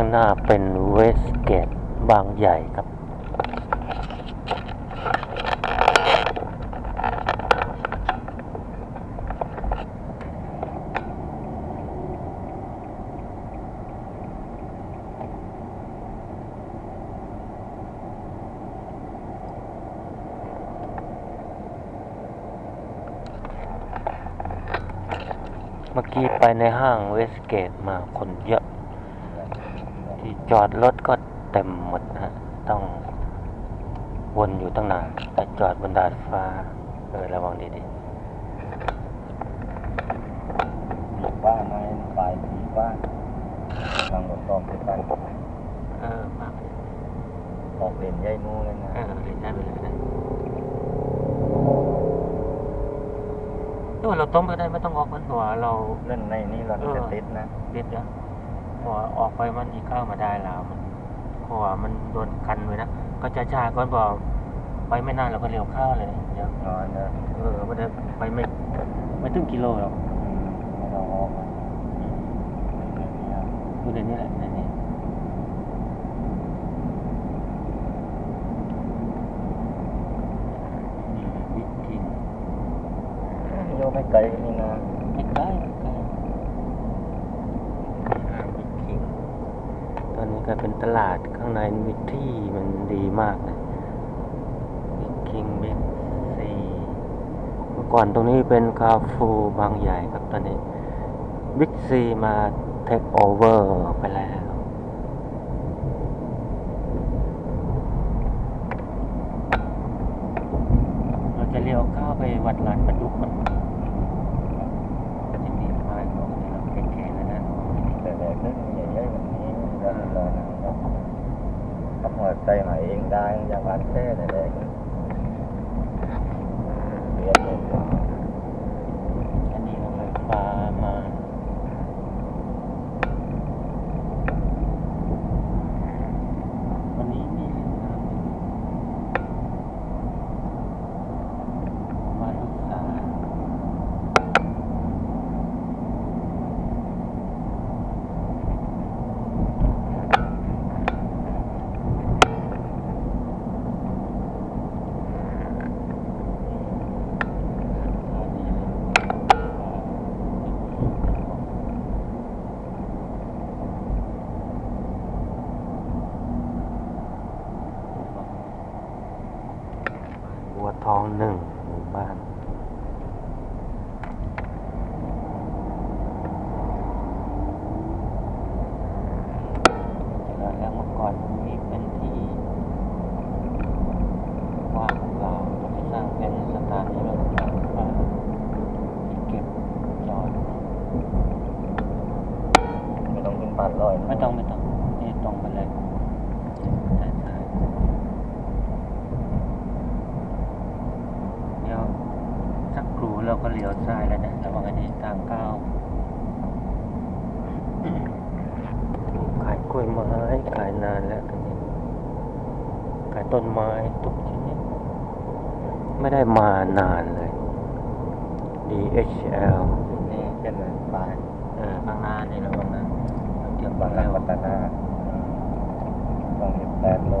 ข้างหน้าเป็นเวสเกตบางใหญ่ครับ เมื่อกี้ไปในห้างเวสเกตมาคนเยอะ จอดรถก็เต็มหมดฮะต้องวนอยู่ตั้งนานแต่จอดบนดาดฟ้า เออระวังดีบ้านไม้ปลายผีบ้านทางรถต้อมไปกันๆเออมากออกเด่นใหญ่มูเลยนะเออเรียนได้ไปเลยนะถ้าว่าเราต้มไปได้ไม่ต้องออกมันหัวเราเล่นในนี้เราจะติดนะติดนะ หัวออกไปมันอีกเข้ามาได้แล้วมันหัวมันโดนกันไว้นะก็จะจ้าก่อนบอกไปไม่นานเราก็เร็วเข้าเลยเดี๋ยวนอนนะเออไม่ได้ไปไม่ไม่ถึงกิโลหรอกไม่ต้องออกอยู่ในนี้แหละในนี้นี่วิกกิ้งโยไม่ไกลนี่นะ ไม่ใกล้ไม่ใกล้วิกกิ้ง ตอนนี้ก็เป็นตลาดข้างในมีที่มันดีมากเลยวิกกิ้งบิ๊กซีเมื่อก่อนตรงนี้เป็นคาฟูบางใหญ่ครับตอนนี้บิ๊กซีมาเทคโอเวอร์ไปแล้วเราจะเลี้ยวเข้าไปวัดลานประดุกมันจะมีป้ายบอกให้เราแก่ๆแล้วนะ แต่แรกนึกใหญ่ๆแบบนี้ เราเรานะครับทำหัวใจหายเองได้อย่างร้านแค่ไหนแรกเรียนเลย อันนี้เราไฟฟ้ามาวันนี้มีเล่นน้ำอยู่มาลูกสาวอันนี้เลยบัวท องหนึ่งหมู่บ้าน แล้วแล้วเมื่อก่อนตรงนี้เป็นที่ว่างเปล่าเราไปสร้างเป็นสถานีรถไฟฟ้าที่เก็บจอด ไม่ต้องขึ้นปานลอย ไม่ต้องไม่ต้องนี่ตรงไปเลยใช่ใช่เดี๋ยวสักครู่ เราก็เลี้ยวซ้ายแล้วนะระวังให้ดีทางก้าวขายกล้วยไม้ขายนานแล้วตอนนี้ขายต้นไม้ทุกชนิดไม่ได้มานานเลย DHL นี่เป็นปลายเออข้างหน้านี่ระวังนะเตรียมบางเร็วปัตตานาบางเห็ดแปดโล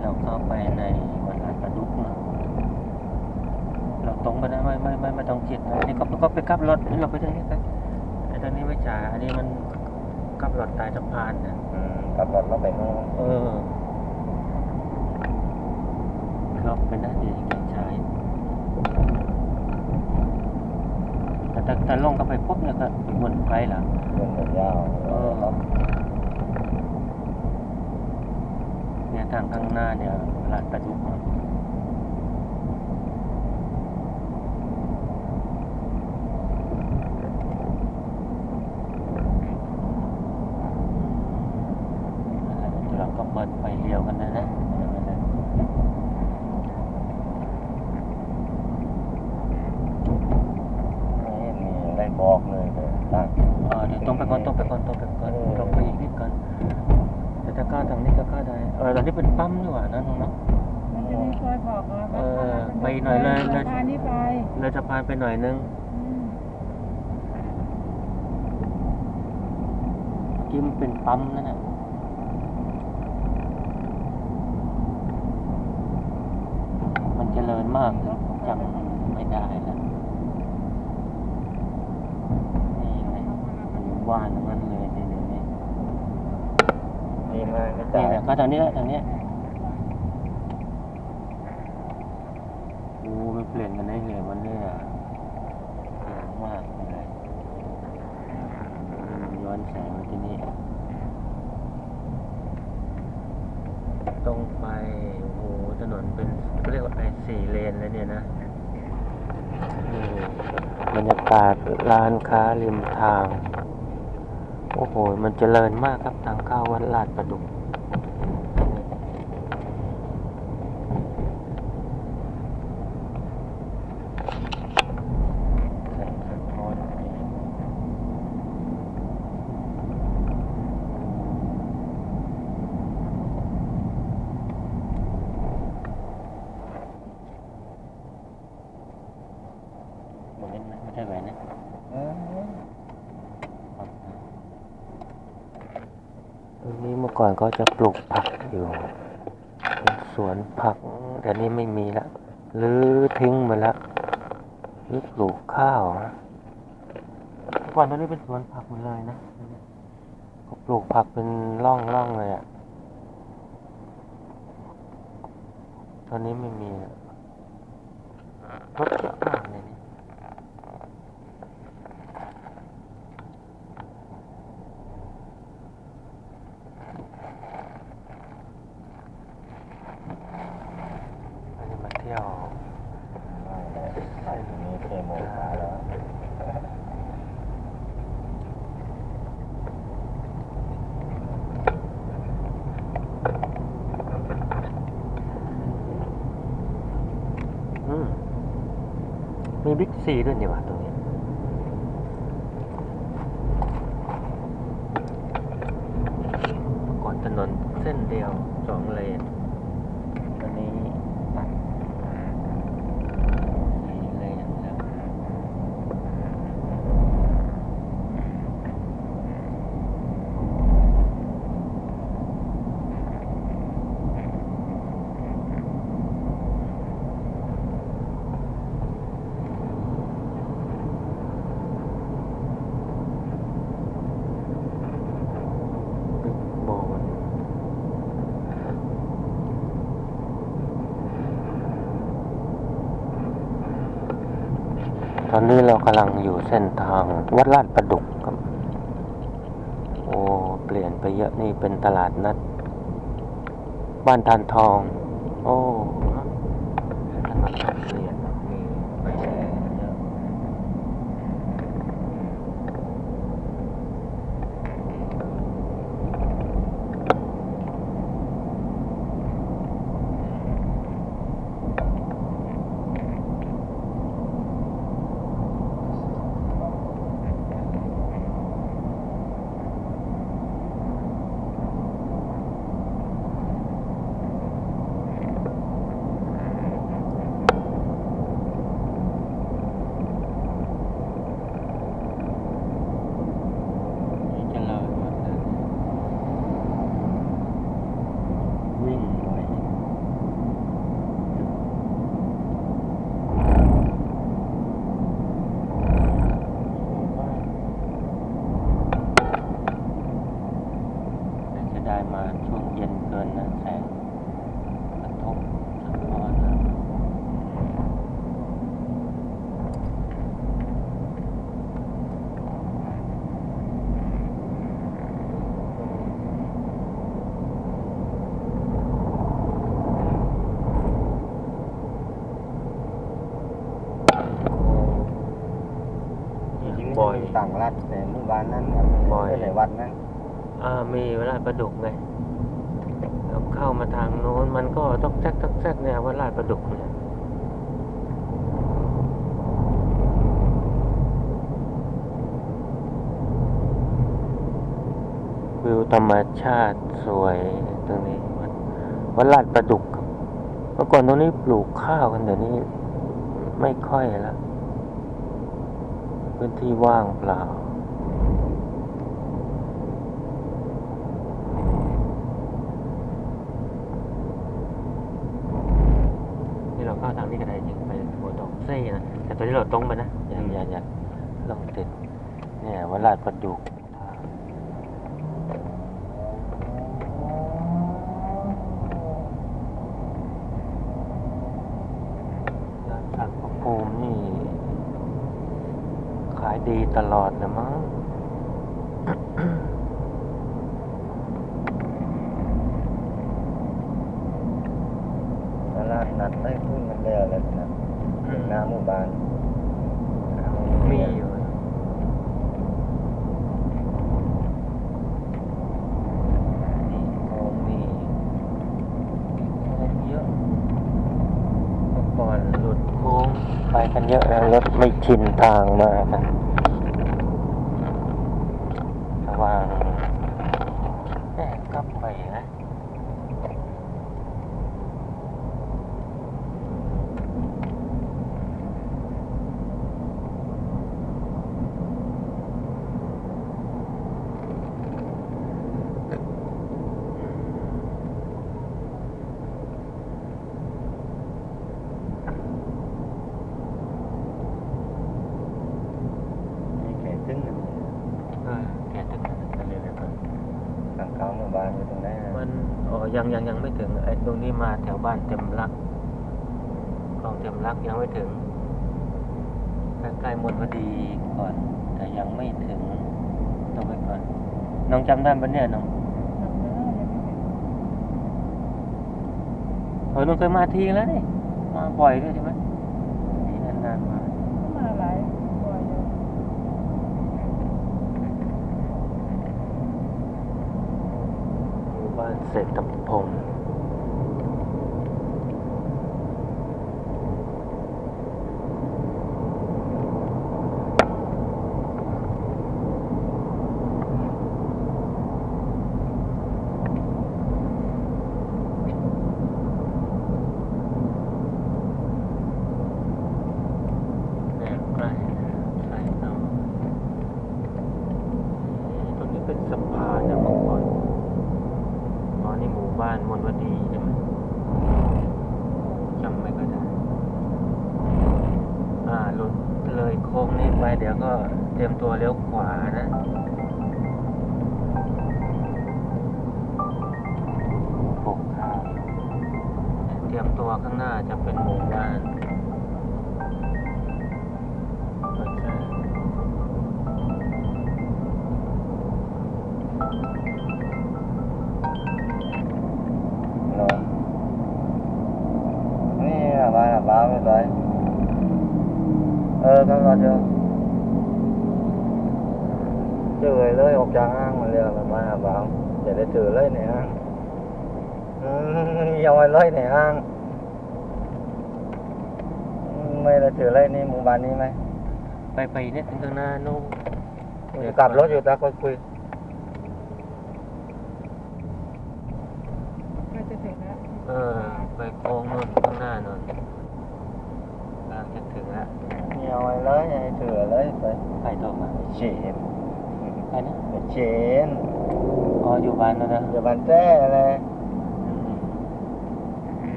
เราเข้าไปในวัดลาดประดุกนะเรา ตรงไปได้ไม่ไม่ไม่ไม่ต้องจิตนะนี่ก็ก็ไปกลับรถเราไปได้นี่กันไอ้ตอนนี้ไม่จ่ายอันนี้มันกลับรถใตายสะพานนะอืมขับรถเราไปโน่นเออเราเป็นหน้าที่แก่ชายแต่แต่แต่ลงก็ไปปุ๊บเนี่ยก็วนไปละเรื่องมันยาวเออเนี่ยทางข้างหน้าเนี่ยลาดประดุกนะ เราก็เปิดไฟเลี้ยวกันนะนะเดี๋ยวมันจะนี่มีได้บอกเลยเลยตั้งเออเดี๋ยวตรงไปก่อนตรงไปก่อนตรงไปก่อนเออตรงไปอีกนิดก่อนแต่ถ้าก้าวทางนี้ก็ก้าวได้เออตอนนี้เป็นปั๊มนี่หว่านะน้องเนาะมันจะมีซอยบอกว่าเออไปหน่อยเลยเลยสะพานนี้ไปเลยสะพานไปหน่อยนึงอืมเมื่อกี้มันเป็นปั๊มนั่นน่ะ เจริญ มากเลยจำไม่ได้แล้วนี่ไงหมู่บ้านทั้งนั้นเลยนี่นี่นี่มีมาไม่นี่จ่ายแหละก็ตอนนี้แหละตอนนี้ยโอ้ไม่เปลี่ยนกันได้เลยวันนี้อะเยอะมากเลยย้อนแสงมาที่นี่ ตรง ไปโอ้โหถนนเป็นเขาเรียกว่าไอสี่เลนแล้วเนี่ยนะบรรยากาศร้านค้าริมทาง โอ้โห มันเจริญมากครับทางเข้าวัดลาดประดุก แสงสะท้อนหมดเล่นไหมไม่ใช่แหวนนะ เออ ตรงนี้เมื่อก่อนก็จะปลูกผักอยู่เป็นสวนผัก แต่นี้ไม่มีละหรือทิ้งไปแล้วหรือปลูกข้าวนะก่อนตรงนี้เป็นสวนผักหมดเลยนะก็ปลูกผักเป็นร่องร่องเลยอะ่ะ ตอนนี้ไม่มีแล้วรถเยอะมากเลยนี่ อันนี้มาเที่ยว ใส่ตรงนี้เคโมมาแล้ว อืม มีบิ๊กซีด้วยนี่หว่าตรงนี้ ก่อนถนนเส้นเดียวสองเลนตอนนี้ตัดสี่เลนแล้ว บิ๊กโบน ตอนนี้เรากำลังอยู่เส้นทางวัดลาดประดุกครับ โอ้เปลี่ยนไปเยอะนี่เป็นตลาดนัด บ้านทานทอง โอ้ถนนเปลี่ยนมีไฟแดงเยอะ นี่เจริญหมดเลยวิ่งไวแต่จะ ได้มาช่วงเย็นเกินนะแสงกระทบสะท้อนนะ บ่อย ต่างรัฐในหมู่บ้านนั้นครับ บ่อย ในวัดนั้น อ่ามีเวลาดประดุกไงเราเข้ามาทางโน้นมันก็ ต้อกแซกตอกแซกเนี่ยว่าลาดประดุกเนี่ยวิวธรรมชาติสวยตรงนี้วัดวัดลาดประดุกครับเมื่อก่อนตรงนี้ปลูกข้าวกันเดี๋ยวนี้ไม่ค่อยแล้วพื้นที่ว่างเปล่า นี่เราเข้าทาง ตรงไปนะอย่าอย่าอย่าลงติดเนี่ยวัดลาดประดุกร้านสักพระภูมินี่ขายดีตลอดนะมั้ง ตลาดนัดได้ขึ้นกันแล้วเลยนะถึงหน้าหมู่บ้าน มีอยู่นี่โค้งนี่มีโค้งเยอะเมื่อก่อนหลุดโค้งไป กันเยอะแล้วรถไม่ชินทางมากนะระวังแอบกลับไปนะ มีเขตซึ่งกัน เออแกตึกกันเลยเลยครับ ทางเข้าหมู่บ้านอยู่ตรงนั้น มันอ๋อ ยังยังยังไม่ถึงไอ้ตรงนี้มาแถวบ้านเต็มรักคลองเต็มรักยังไม่ถึงใกล้ๆมนพอดีก่อน แต่ยังไม่ถึงต้องไปก่อน น้องจำได้ปะเนี่ยน้องเออน้องเคยมาทีแล้วนี่มาบ่อยด้วยใช่ไหมนี่นานๆมามาหลายบ่อยอยู่ ว่าเศรษฐพงศ์เนี่ยใกล้ใกล้เนาะตรงนี้เป็นสะพานนะเมื่อก่อน อ๋อ นี่หมู่บ้านมนวดีใช่ไหมจำไม่ก็ได้ อ่าหลุดเลยโค้งนี้ไปเดี๋ยวก็ เตรียมตัวเลี้ยวขวานะปกข้าวเตรียมตัวข้างหน้าจะเป็นหมู่บ้านก็จะเนาะนี่อะบ้านบ้านไม่ไรเออก็ก็เจอ เจอเลยออกจากห้างมาเรียกบ้านอะบ้านจะได้เจอเลยในห้างอืมยังไม่เลยในห้างอืมไม่ได้เจอเลยนี่หมู่บ้านนี้ไหมไปไปเนี่ยถึงข้างหน้านู่นกลับรถอยู่ตาคุยคุยใกล้จะถึงแล้วเออไปโค้งนู่นข้างหน้านู่นกำลังจะถึงแล้วนี่เอาไว้เลยให้เจอเลยไปใครโทรมาเชน ใครนะเชนอ๋ออยู่บ้านแล้วนะอย่าบันแจ้เลย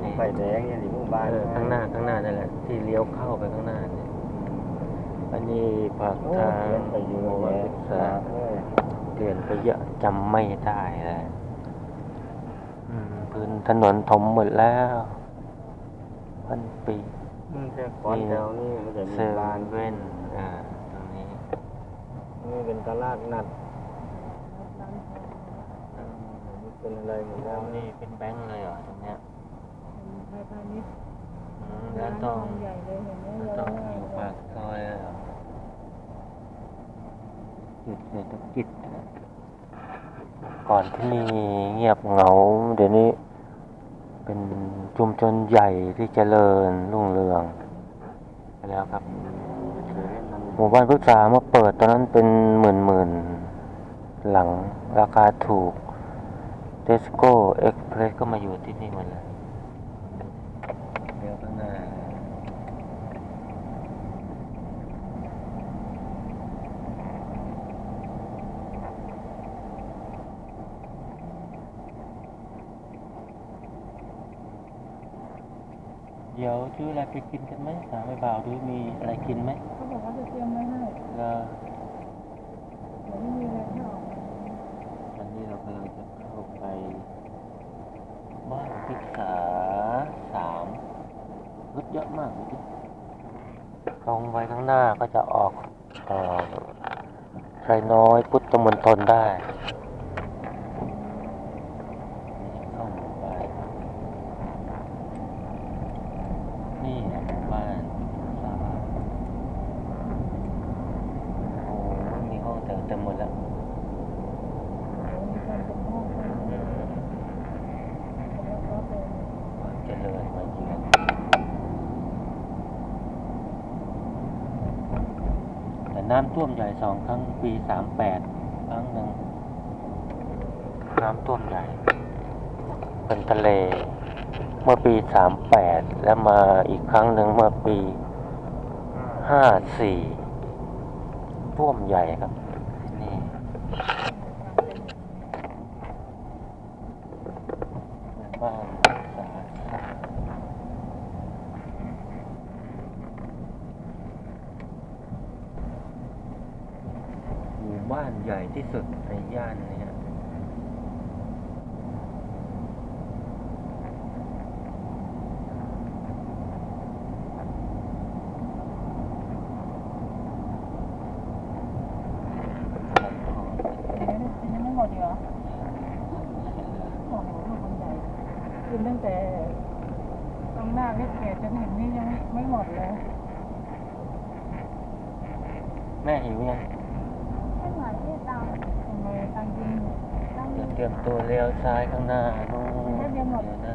นี่ไฟแดงอย่างนี้หมู่บ้านเออข้างหน้าข้างหน้านั่นแหละที่เลี้ยวเข้าไปข้างหน้าเนี่ยอันนี้ปากโอ้ทางเปลี่ยนไปเยอะโมแยะศึกษาเลยเปลี่ยนไปเยอะจำไม่ได้เลยอืมพื้นถนนถมหมดแล้วพันปีอืมแค่ก่อนแถวนี่มันจะมีเซบ้านเว่นอ่าตรง นี้นี่เป็นตลาดนัดเป็นอะไรหมดแล้แล้ววนี่เป็นแบงค์เลยเหรอตรงเนี้ยไปพาณิชย์อืมร้าแล้วนทต้อองงใหญ่เลยเห็นไหมแล้วเยต้องอะอยู่มาปากกซอยเลยเหรอหยุดเศรษฐกิจนะก่อนที่นี่เงียบเหงา เดี๋ยวนี้ เป็นชุมชนใหญ่ที่เจริญรุ่งเรืองไปแล้วครับ หมู่บ้านพฤกษามาเปิดตอนนั้นเป็นหมื่นหมื่นๆหลังราคาถูกเทสโก้เอ็กเพรสก็มาอยู่ที่นี่หมดเลยเลี้ยวข้างหน้า เดี๋ยวซื้ออะไรไปกินกันไหมถามไอ้บ่าวดูมีอะไรกินไหมเขาบอกว่าจะเตรียมไว้ให้แล้วเดี๋ยวไม่มีอะไรให้ออกมาวันนี้เรากำลังจะเข้าไปบ้านพิกษาสามรถเยอะมากเลยตรงไปข้างหน้าก็จะออกเอ่อไทรน้อยพุทธมณฑลได้นี่เข้าหมู่บ้านนี่แหละหมู่บ้านสาโอ้มีห้องเต็มเต็มหมดแล้ว เดี๋ยวมีการเป็นห้องให้แล้วก็เป็น ความเจริญมาเยือนแต่ น้ำท่วมใหญ่สองครั้งปีสามแปดครั้งหนึ่งน้ำท่วมใหญ่ เป็นทะเล เมื่อปีสามแปดแล้วมาอีกครั้งหนึ่งเมื่อปีห้าสี่ท่วมใหญ่ครับที่นี่บ้านสาสาหมู่ บ้านใหญ่ที่สุดในย่านนี้ฮะยังไม่ยังไม่หมดอีกเหรอโอ้โหลูกมันใหญ่กินตั้งแต่ตรงหน้าเล็กเกดจนถึงนี่ยังไม่ไม่หมดเลย แม่หิวยังไม่ หมดที่ตังทำไมตังกินตังเดี๋ยวตรียมตัวเลี้ยวซ้ายข้างหน้านู่นแค่เดียวหมดเดี๋ยวนะ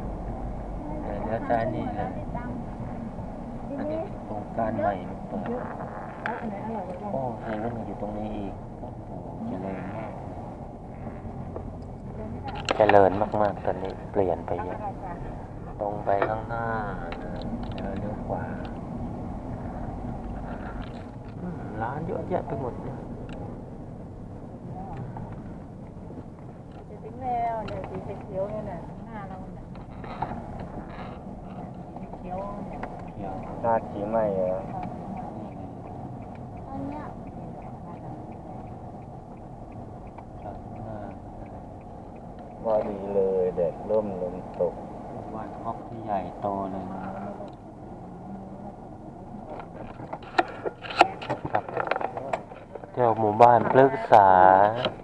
เดี๋ยวเลี้ยวซ้ายนี่เลยอันนี้โครงการใหม่เปิดเยอะแล้วอันไอ้นโอ้เซเว่นอยู่ตรงนี้อีกโอ้โหเจริญมากเจริญมากๆตอนนี้เปลี่ยนไปเยอะตรงไปข้างหน้าเลยเดี๋ยวเลี้ยวขวาร้านเยอะแยะไปหมดเลย จะถึงแล้วเนี่ยสีเขียวเนี่ยน่ะหน้าเราเนี่ยสีเขียวเนี่ย เที่ยว หน้าชีใหม่เออันเนี้ยข้าดีเลยแดดร่มลมตก วันฮอกที่ใหญ่โตเลยนะครับเที่ยวหมู่บ้านพฤกษาถึงแล้วครับ